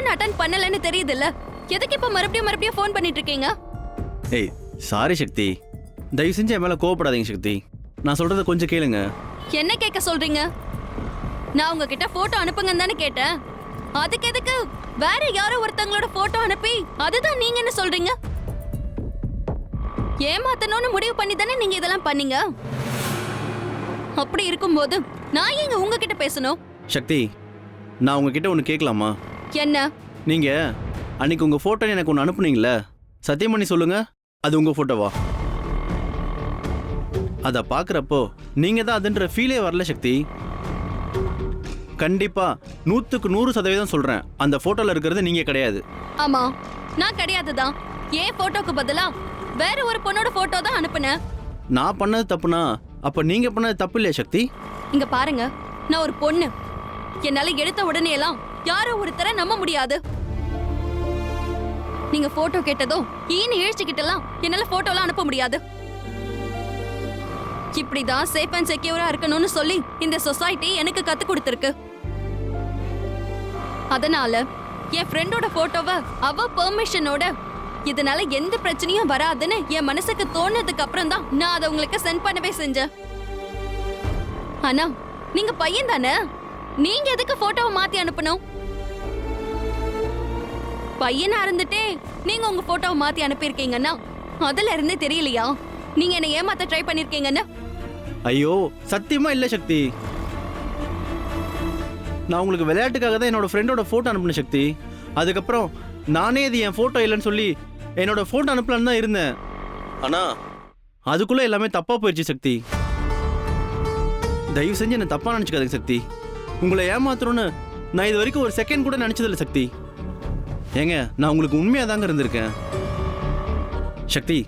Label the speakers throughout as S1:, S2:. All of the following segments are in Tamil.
S1: அட்டன் பண்ணலன்னு தெரியுதுல்ல? எதுக்கு இப்ப மறுபடியும் மறுபடியும் ஃபோன் பண்ணிட்டு இருக்கீங்க?
S2: ஏய் சாரி சக்தி. தயவு செஞ்சு என் மேலே கோவப்படாதீங்க சக்தி. நான் சொல்கிறத கொஞ்சம் கேளுங்க.
S1: என்ன கேட்க சொல்றீங்க? நான் உங்ககிட்ட போட்டோ அனுப்புங்கன்னு தானே கேட்டேன். அதுக்கு எதுக்கு? வேற யாரோ ஒருத்தங்களோட போட்டோ அனுப்பி அதுதான் நீங்க என்ன சொல்றீங்க? ஏமாத்தணும்னு முடிவு பண்ணி தானே நீங்க இதெல்லாம் பண்ணீங்க? அப்படி இருக்கும்போது நான் ஏங்க உங்ககிட்ட பேசணும்?
S2: சக்தி நான் உங்ககிட்ட ஒன்று கேட்கலாமா?
S1: என்ன?
S2: நீங்கள் அன்னைக்கு உங்கள் ஃபோட்டோ எனக்கு ஒன்று அனுப்புனீங்களே சத்தியம் பண்ணி சொல்லுங்க அது உங்கள் ஃபோட்டோவா அதை பார்க்குறப்போ நீங்கள் தான் அதுன்ற ஃபீலே வரல சக்தி. கண்டிப்பாக நூற்றுக்கு நூறு சதவீதம் சொல்கிறேன் அந்த ஃபோட்டோவில் இருக்கிறது நீங்கள் கிடையாது.
S1: ஆமா நான் கிடையாதுதான் ஏன் போட்டோக்கு பதிலா வேற ஒரு பொண்ணோட போட்டோ தான் அனுப்புனேன்.
S2: நான் பண்ணது தப்புனா அப்போ நீங்கள் பண்ணது தப்பு இல்லையா சக்தி?
S1: இங்க பாருங்க நான் ஒரு பொண்ணு. என்னால எடுத்த உடனே எல்லாம் யாரோ ஒருத்தரை நம்ப முடியாது. நீங்க போட்டோ கேட்டதும் ஈன்னு இழிச்சுக்கிட்டலாம் என்னால போட்டோலாம் அனுப்ப முடியாது. இப்படிதான் சேஃப் அண்ட் செக்யூரா இருக்கணும்னு சொல்லி இந்த சொசைட்டி எனக்கு கத்து கொடுத்துருக்கு. அதனால என் ஃப்ரெண்டோட போட்டோவை அவ பெர்மிஷனோட இதனால எந்த பிரச்சனையும் வராதுன்னு என் மனசுக்கு தோணுனதுக்கு அப்புறம் தான் நான் அதை உங்களுக்கு சென்ட் பண்ணவே செஞ்சேன். ஆனா நீங்க பையன் தானே? நீங்க எதுக்கு போட்டோவை மாத்தி அனுப்பணும்? பையனா இருந்துட்டே நீங்க உங்க போட்டோவை மாத்தி அனுப்பியிருக்கீங்கன்னா அதுல இருந்தே தெரியலையா? நீங்க என்ன ஏமாத்த ட்ரை பண்ணிருக்கீங்கன்னு
S2: ஐயோ சத்தியமா இல்லை சக்தி. நான் உங்களுக்கு விளையாட்டுக்காக தான் என்னோட ஃப்ரெண்டோட ஃபோட்டோ அனுப்பின சக்தி. அதுக்கப்புறம் நானே இது என் ஃபோட்டோ இல்லைன்னு சொல்லி என்னோட ஃபோட்டோ அனுப்பலான்னு தான் இருந்தேன். ஆனால் அதுக்குள்ளே எல்லாமே தப்பாக போயிடுச்சு சக்தி. தயவு செஞ்சு என்னை தப்பாக நினச்சிக்காதீங்க சக்தி. உங்களை ஏமாத்தணும்னு நான் இது வரைக்கும் ஒரு செகண்ட் கூட நினச்சதில்ல சக்தி. ஏங்க நான் உங்களுக்கு உண்மையாக தாங்க இருந்திருக்கேன். சக்தி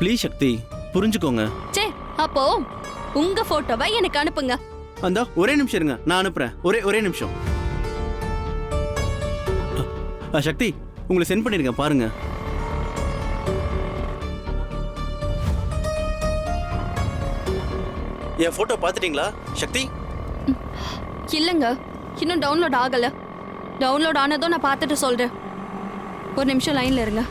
S2: ப்ளீஸ் சக்தி புரிஞ்சுக்கோங்க.
S1: சே அப்போ உங்க போட்டோவை எனக்கு அனுப்புங்க.
S2: அந்த ஒரே நிமிஷம் இருங்க நான் அனுப்புறேன். ஒரே ஒரே நிமிஷம். அ, சக்தி உங்களை சென்ட் பண்ணிருக்கேன் பாருங்க. என் போட்டோ பார்த்துட்டீங்களா சக்தி?
S1: இல்லைங்க இன்னும் டவுன்லோட் ஆகல. டவுன்லோட் ஆனதும் நான் பார்த்துட்டு சொல்றேன். ஒரு நிமிஷம் லைன்ல இருங்க.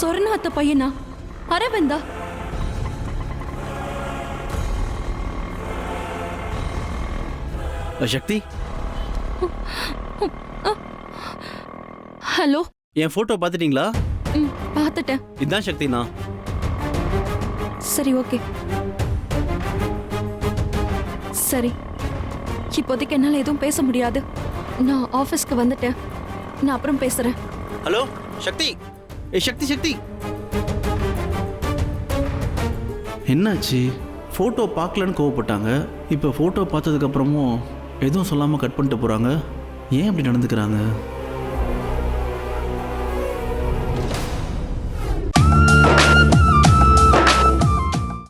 S1: சொர்ணாத்த பையனா? அரவிந்தா?
S2: சக்தி?
S1: ஹலோ.
S2: என் போட்டோ பார்த்துட்டீங்களா?
S1: ம் பார்த்துட்டேன்.
S2: இதுதான் சக்தி நான்
S1: சரி ஓகே. சரி. இப்போதைக்கு என்னால் எதுவும் பேச முடியாது. நான் ஆஃபீஸ்க்கு வந்துட்டேன். நான் அப்புறம் பேசுகிறேன்
S2: ஹலோ சக்தி. ஏ சக்தி சக்தி. என்னாச்சு? ஃபோட்டோ பார்க்கலன்னு கோவப்பட்டாங்க. இப்போ ஃபோட்டோ பார்த்ததுக்கப்புறமும் எதுவும் சொல்லாமல் கட் பண்ணிட்டு போகிறாங்க ஏன் அப்படி நடந்துக்கிறாங்க?